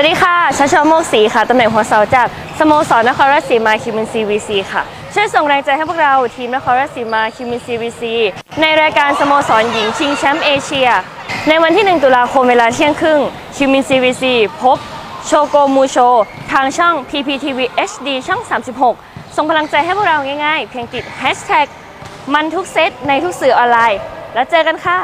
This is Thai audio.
วัสดีค่ะชัชวโมกศรีค่ะ ตำแหน่งหัวเสาจากสโมสรนครราชสีมาคิมินซีวีซีค่ะ ช่วยส่งแรงใจให้พวกเราทีมนครราชสีมาคิมินซีวีซีในรายการสโมสรหญิงชิงแชมป์เอเชีย ในวันที่ 1 ตุลาคมเวลาเที่ยงครึ่งคิมินซีวีซีพบโชโกมูโช ทางช่อง PPTV HD ช่อง 36 ส่งพลังใจให้พวกเราง่ายๆ เพียงติด Hashtag มันทุกเซตในทุกสื่อออนไลน์ แล้วเจอกันค่ะ